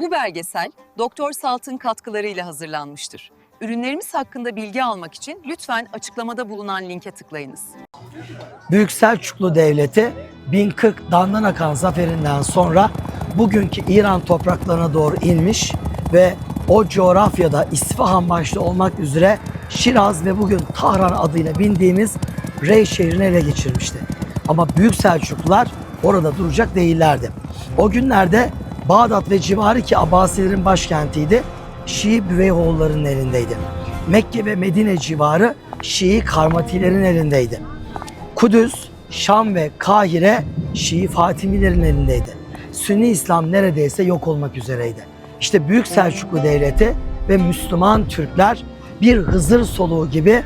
Bu belgesel Doktor Salt'ın katkılarıyla hazırlanmıştır. Ürünlerimiz hakkında bilgi almak için lütfen açıklamada bulunan linke tıklayınız. Büyük Selçuklu Devleti 1040 Dandan Akan zaferinden sonra bugünkü İran topraklarına doğru inmiş ve o coğrafyada İsfahan başta olmak üzere Şiraz ve bugün Tahran adıyla bildiğimiz Rey şehrini ele geçirmişti. Ama Büyük Selçuklular orada duracak değillerdi. O günlerde Bağdat ve civarı ki Abbasilerin başkentiydi. Şii Büveyhoğulların elindeydi. Mekke ve Medine civarı Şii Karmatilerin elindeydi. Kudüs, Şam ve Kahire Şii Fatimilerin elindeydi. Sünni İslam neredeyse yok olmak üzereydi. İşte Büyük Selçuklu Devleti ve Müslüman Türkler bir Hızır soluğu gibi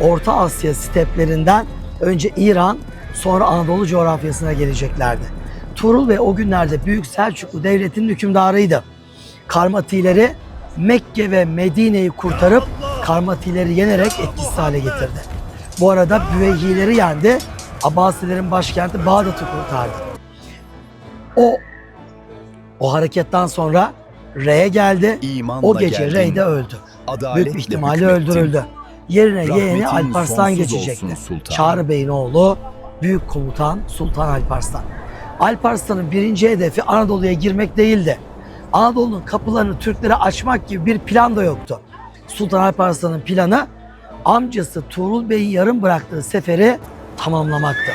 Orta Asya steplerinden önce İran sonra Anadolu coğrafyasına geleceklerdi. Tuğrul Bey o günlerde Büyük Selçuklu Devleti'nin hükümdarıydı. Karmatileri Mekke ve Medine'yi kurtarıp Karmatileri yenerek etkisiz hale getirdi. Bu arada Büveyhileri yendi. Abbasilerin başkenti Bağdat'ı kurtardı. O o hareketten sonra Rey'e geldi. İmanla O gece geldin. Rey de öldü. Adaletle Büyük ihtimalle hükmettin. öldürüldü. Yerine yeğeni Alparslan geçecekti. Çağrı Bey'in oğlu büyük komutan Sultan Alparslan. Alparslan'ın birinci hedefi Anadolu'ya girmek değildi. Anadolu'nun kapılarını Türklere açmak gibi bir plan da yoktu. Sultan Alparslan'ın planı amcası Tuğrul Bey'in yarım bıraktığı seferi tamamlamaktı.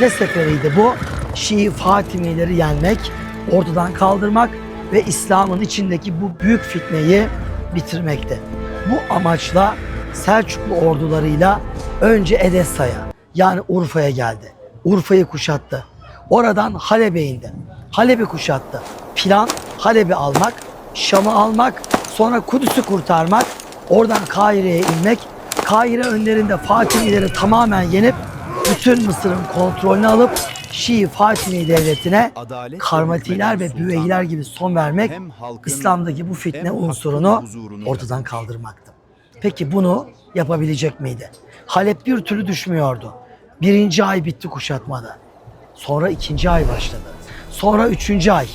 Ne seferiydi bu? Şii Fatimileri yenmek, ortadan kaldırmak ve İslam'ın içindeki bu büyük fitneyi bitirmekti. Bu amaçla Selçuklu ordularıyla önce Edessa'ya yani Urfa'ya geldi. Urfa'yı kuşattı. Oradan Halep'e indi. Halep'i kuşattı. Plan Halep'i almak, Şam'ı almak, sonra Kudüs'ü kurtarmak, oradan Kahire'ye inmek, Kahire önlerinde Fatimileri tamamen yenip bütün Mısır'ın kontrolünü alıp Şii Fatimi devletine Adalet Karmatiler ve sultan, gibi son vermek halkın, İslam'daki bu fitne unsurunu ortadan kaldırmaktı. Peki bunu yapabilecek miydi? Halep bir türlü düşmüyordu. Birinci ay bitti kuşatmada. Sonra ikinci ay başladı. Sonra üçüncü ay.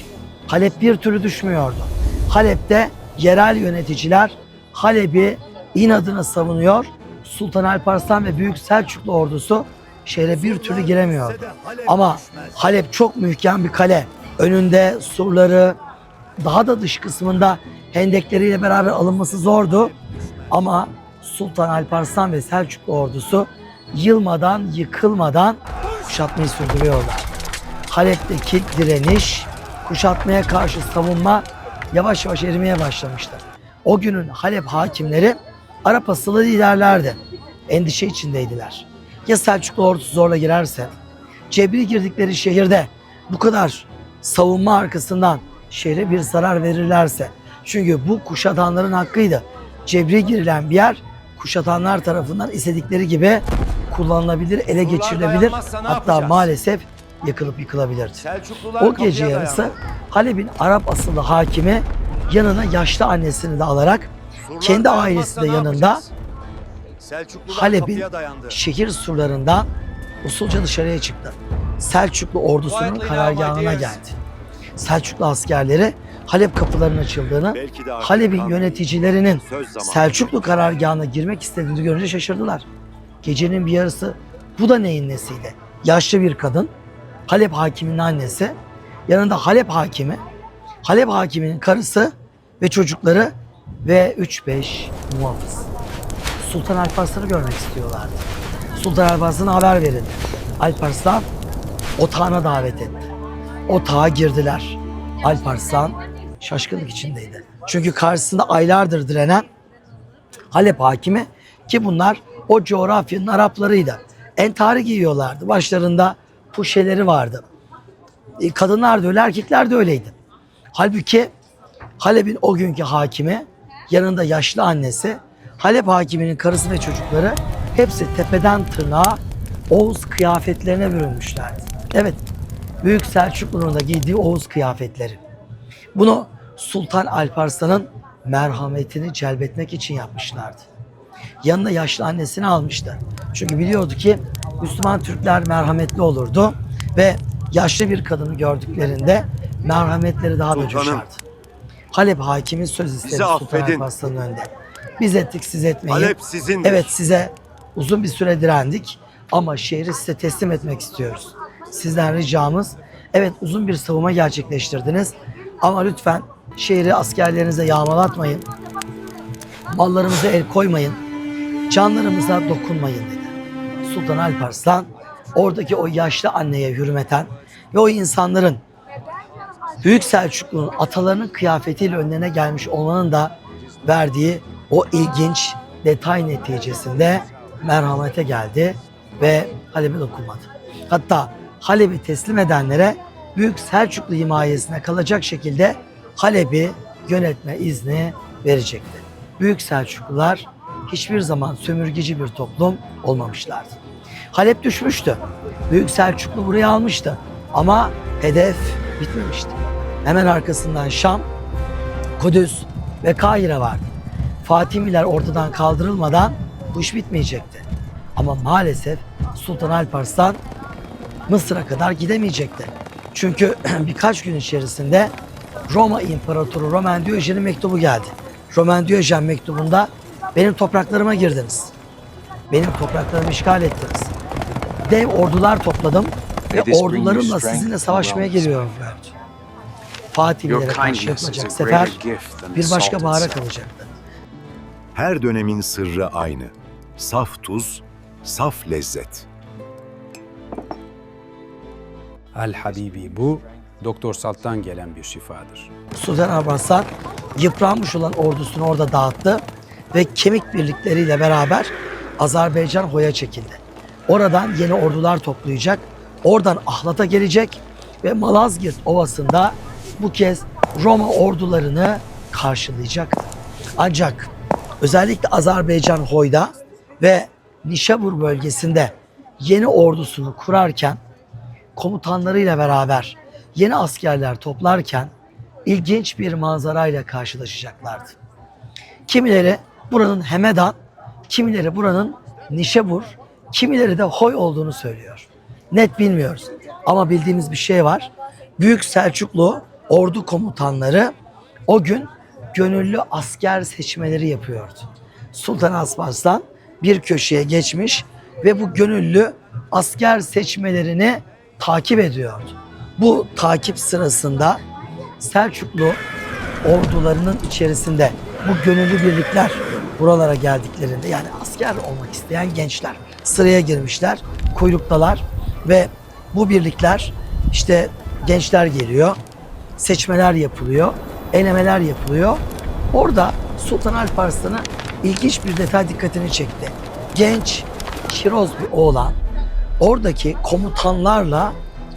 Halep bir türlü düşmüyordu. Halep'te yerel yöneticiler Halep'i inadına savunuyor. Sultan Alparslan ve Büyük Selçuklu ordusu şehre bir türlü giremiyordu. Ama Halep çok mühkem bir kale. Önünde surları, daha da dış kısmında hendekleriyle beraber alınması zordu. Ama Sultan Alparslan ve Selçuklu ordusu yılmadan, yıkılmadan kuşatmayı sürdürüyorlar. Halep'teki direniş, kuşatmaya karşı savunma yavaş yavaş erimeye başlamıştı. O günün Halep hakimleri Arap asıllı liderlerdi. Endişe içindeydiler. Ya Selçuklu ordusu zorla girerse, cebri girdikleri şehirde bu kadar savunma arkasından şehre bir zarar verirlerse. Çünkü bu kuşatanların hakkıydı. Cebri girilen bir yer kuşatanlar tarafından istedikleri gibi kullanılabilir, ele Surlar geçirilebilir. Hatta yapacağız? maalesef yakılıp yıkılabilirdi. O gece yarısı. Halep'in Arap asıllı hakimi yanına yaşlı annesini de alarak Surlar kendi ailesi de yanında Halep'in şehir surlarından usulca dışarıya çıktı. Selçuklu ordusunun karargahına geldi. Selçuklu askerleri Halep kapılarının açıldığını, Halep'in yöneticilerinin. Selçuklu karargahına girmek istediğini görünce şaşırdılar. Gecenin bir yarısı bu da neyin nesiydi? Yaşlı bir kadın, Halep hakiminin annesi, yanında Halep hakimi, Halep hakiminin karısı ve çocukları ve 3-5 muhafız. Sultan Alparslan'ı görmek istiyorlardı. Sultan Alparslan'a haber verildi. Alparslan otağına davet etti. Otağa girdiler. Alparslan şaşkınlık içindeydi. Çünkü karşısında aylardır direnen Halep hakimi ki bunlar o coğrafyanın Araplarıydı. Entari giyiyorlardı. Başlarında puşeleri vardı. E, Kadınlar da öyle, erkekler de öyleydi. Halbuki Halep'in o günkü hakimi, yanında yaşlı annesi, Halep hakiminin karısı ve çocukları hepsi tepeden tırnağa Oğuz kıyafetlerine bürünmüşlerdi. Evet, Büyük Selçuklu'nun da giydiği Oğuz kıyafetleri. Bunu Sultan Alparslan'ın merhametini celbetmek için yapmışlardı. Yanına yaşlı annesini almıştı. Çünkü biliyordu ki Müslüman Türkler merhametli olurdu ve yaşlı bir kadını gördüklerinde merhametleri daha da Sultanım. coşardı. Halep hakimin söz istedi Bizi Sultan affedin. Alparslan'ın önünde. Biz ettik siz etmeyin. Halep sizindir. Evet size uzun bir süre direndik ama şehri size teslim etmek istiyoruz. Sizden ricamız evet uzun bir savunma gerçekleştirdiniz ama lütfen şehri askerlerinize yağmalatmayın. Mallarımıza el koymayın. Canlarımıza dokunmayın dedi. Sultan Alparslan oradaki o yaşlı anneye hürmeten ve o insanların Büyük Selçuklu'nun atalarının kıyafetiyle önlerine gelmiş olmanın da verdiği o ilginç detay neticesinde merhamete geldi ve Halep'e dokunmadı. Hatta Halep'i teslim edenlere Büyük Selçuklu himayesine kalacak şekilde Halep'i yönetme izni verecekti. Büyük Selçuklular hiçbir zaman sömürgeci bir toplum olmamışlardı. Halep düşmüştü. Büyük Selçuklu burayı almıştı. Ama hedef bitmemişti. Hemen arkasından Şam, Kudüs ve Kahire vardı. Fatimiler ortadan kaldırılmadan bu iş bitmeyecekti. Ama maalesef Sultan Alparslan Mısır'a kadar gidemeyecekti. Çünkü birkaç gün içerisinde Roma İmparatoru Roman Diyojen'in mektubu geldi. Roman Diyojen mektubunda benim topraklarıma girdiniz. Benim topraklarımı işgal ettiniz. Dev ordular topladım ve ordularımla sizinle savaşmaya geliyorum. Fatihilere Your karşı yapılacak sefer bir başka bahara kalacaktı. Her dönemin sırrı aynı. Saf tuz, saf lezzet. Al Habibi bu Doktor Salt'tan gelen bir şifadır. Sultan Alparslan yıpranmış olan ordusunu orada dağıttı ve kemik birlikleriyle beraber Azerbaycan Hoya çekildi. Oradan yeni ordular toplayacak, oradan Ahlat'a gelecek ve Malazgirt Ovası'nda bu kez Roma ordularını karşılayacak. Ancak özellikle Azerbaycan Hoy'da ve Nişabur bölgesinde yeni ordusunu kurarken komutanlarıyla beraber yeni askerler toplarken ilginç bir manzarayla karşılaşacaklardı. Kimileri buranın Hemedan, kimileri buranın Nişebur, kimileri de Hoy olduğunu söylüyor. Net bilmiyoruz ama bildiğimiz bir şey var. Büyük Selçuklu ordu komutanları o gün gönüllü asker seçmeleri yapıyordu. Sultan Alparslan bir köşeye geçmiş ve bu gönüllü asker seçmelerini takip ediyordu. Bu takip sırasında Selçuklu ordularının içerisinde bu gönüllü birlikler buralara geldiklerinde yani asker olmak isteyen gençler sıraya girmişler, kuyruktalar ve bu birlikler işte gençler geliyor, seçmeler yapılıyor, elemeler yapılıyor. Orada Sultan Alparslan'a ilginç bir detay dikkatini çekti. Genç, şiroz bir oğlan oradaki komutanlarla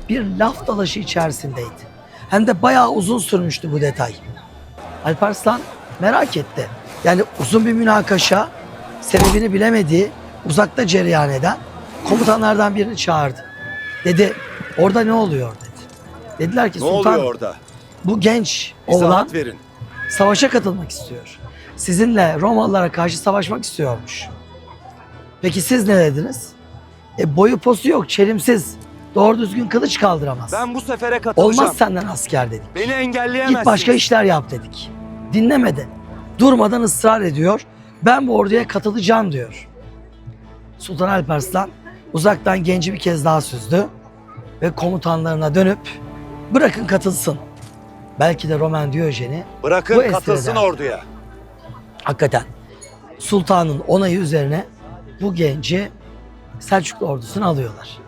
bir laf dalaşı içerisindeydi. Hem de bayağı uzun sürmüştü bu detay. Alparslan merak etti. Yani uzun bir münakaşa, sebebini bilemediği, uzakta cereyan eden komutanlardan birini çağırdı. Dedi, orada ne oluyor dedi. Dediler ki Ne sultan oluyor orada? bu genç oğlan İzahat verin. savaşa katılmak istiyor. Sizinle Romalılara karşı savaşmak istiyormuş. Peki siz ne dediniz? E boyu posu yok, çelimsiz. Doğru düzgün kılıç kaldıramaz. Ben bu sefere katılacağım. Olmaz senden asker dedik. Beni engelleyemezsiniz. Git başka işler yap dedik. Dinlemedi. Durmadan ısrar ediyor. Ben bu orduya katılacağım diyor. Sultan Alparslan uzaktan genci bir kez daha süzdü ve komutanlarına dönüp bırakın katılsın. Belki de Roman Diyojen'i Bırakın Bu katılsın eder. orduya. hakikaten sultanın onayı üzerine bu genci Selçuklu ordusuna alıyorlar.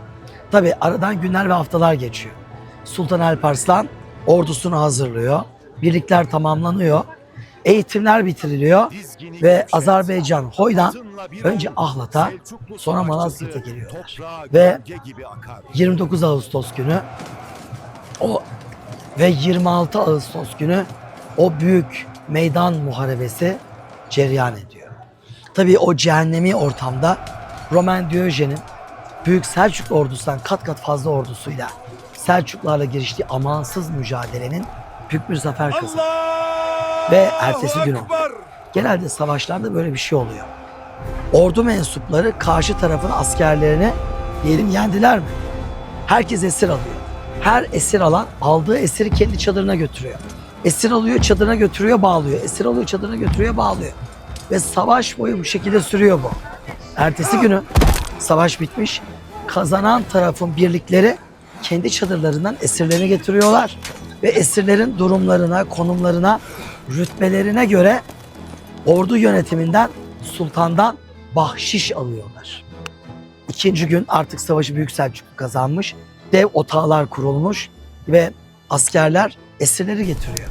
Tabi aradan günler ve haftalar geçiyor. Sultan Alparslan ordusunu hazırlıyor. Birlikler tamamlanıyor. Eğitimler bitiriliyor ve Azerbaycan Hoy'dan önce Ahlat'a sonra Malazgirt'e geliyorlar. Ve 29 Ağustos günü o ve 26 Ağustos günü o büyük meydan muharebesi cereyan ediyor. Tabii o cehennemi ortamda Roman Diyojen'in Büyük Selçuklu ordusundan kat kat fazla ordusuyla Selçuklularla giriştiği amansız mücadelenin büyük bir zafer kazandı. Ve ertesi gün oldu. Genelde savaşlarda böyle bir şey oluyor. Ordu mensupları karşı tarafın askerlerini diyelim yendiler mi? Herkes esir alıyor. Her esir alan aldığı esiri kendi çadırına götürüyor. Esir alıyor, çadırına götürüyor, bağlıyor. Esir alıyor, çadırına götürüyor, bağlıyor. Ve savaş boyu bu şekilde sürüyor bu. Ertesi günü savaş bitmiş. Kazanan tarafın birlikleri kendi çadırlarından esirlerini getiriyorlar. Ve esirlerin durumlarına, konumlarına, rütbelerine göre ordu yönetiminden, sultandan bahşiş alıyorlar. İkinci gün artık savaşı Büyük Selçuklu kazanmış. Dev otağlar kurulmuş ve askerler esirleri getiriyor.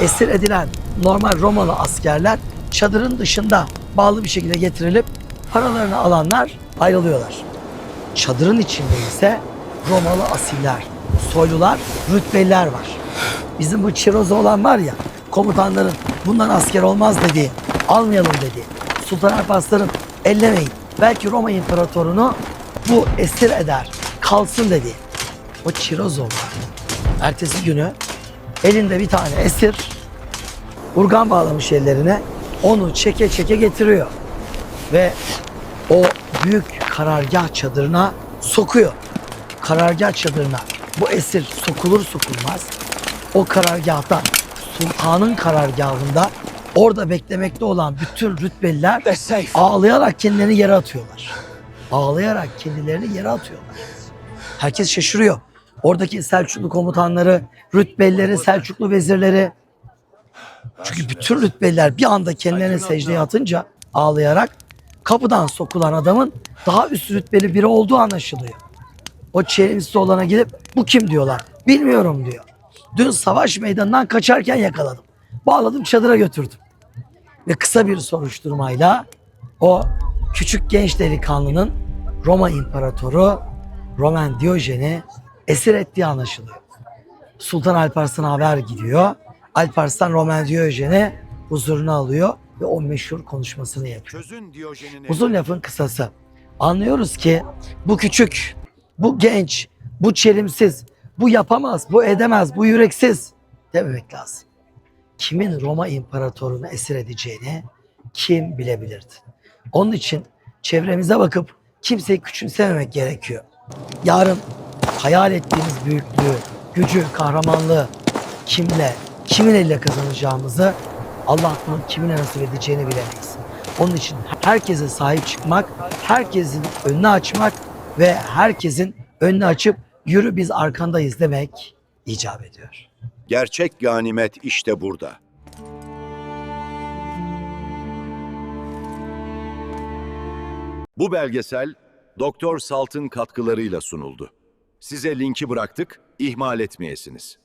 Esir edilen normal Romalı askerler çadırın dışında bağlı bir şekilde getirilip paralarını alanlar ayrılıyorlar. Çadırın içinde ise Romalı asiller, soylular, rütbeliler var. Bizim bu Çiroz olan var ya komutanların bundan asker olmaz dediği, almayalım dediği. Sultan Alparslan'ın ellemeyin. Belki Roma imparatorunu bu esir eder, kalsın dediği. O Çirozov var. Ertesi günü elinde bir tane esir urgan bağlamış ellerine onu çeke çeke getiriyor. Ve o büyük karargah çadırına sokuyor. Karargah çadırına bu esir sokulur sokulmaz o karargahta sultanın karargahında orada beklemekte olan bütün rütbeliler ağlayarak kendilerini yere atıyorlar. Ağlayarak kendilerini yere atıyorlar. Herkes şaşırıyor. Oradaki Selçuklu komutanları, rütbelileri, Selçuklu vezirleri. Çünkü bütün rütbeliler bir anda kendilerini secdeye atınca ağlayarak kapıdan sokulan adamın daha üst rütbeli biri olduğu anlaşılıyor. O çelimsiz olana gidip bu kim diyorlar. Bilmiyorum diyor. Dün savaş meydanından kaçarken yakaladım. Bağladım çadıra götürdüm. Ve kısa bir soruşturmayla o küçük genç delikanlının Roma İmparatoru Roman Diyojen'i esir ettiği anlaşılıyor. Sultan Alparslan'a haber gidiyor. Alparslan Roman Diyojen'i huzuruna alıyor ve o meşhur konuşmasını yapıyor. Uzun lafın kısası. Anlıyoruz ki bu küçük, bu genç, bu çelimsiz, bu yapamaz, bu edemez, bu yüreksiz dememek lazım. Kimin Roma imparatorunu esir edeceğini kim bilebilirdi? Onun için çevremize bakıp kimseyi küçümsememek gerekiyor. Yarın hayal ettiğimiz büyüklüğü, gücü, kahramanlığı kimle, kimin elle kazanacağımızı Allah bunu kimine nasip edeceğini bilemeyiz. Onun için herkese sahip çıkmak, herkesin önünü açmak ve herkesin önünü açıp yürü biz arkandayız demek icap ediyor. Gerçek ganimet işte burada. Bu belgesel Doktor Salt'ın katkılarıyla sunuldu. Size linki bıraktık, ihmal etmeyesiniz.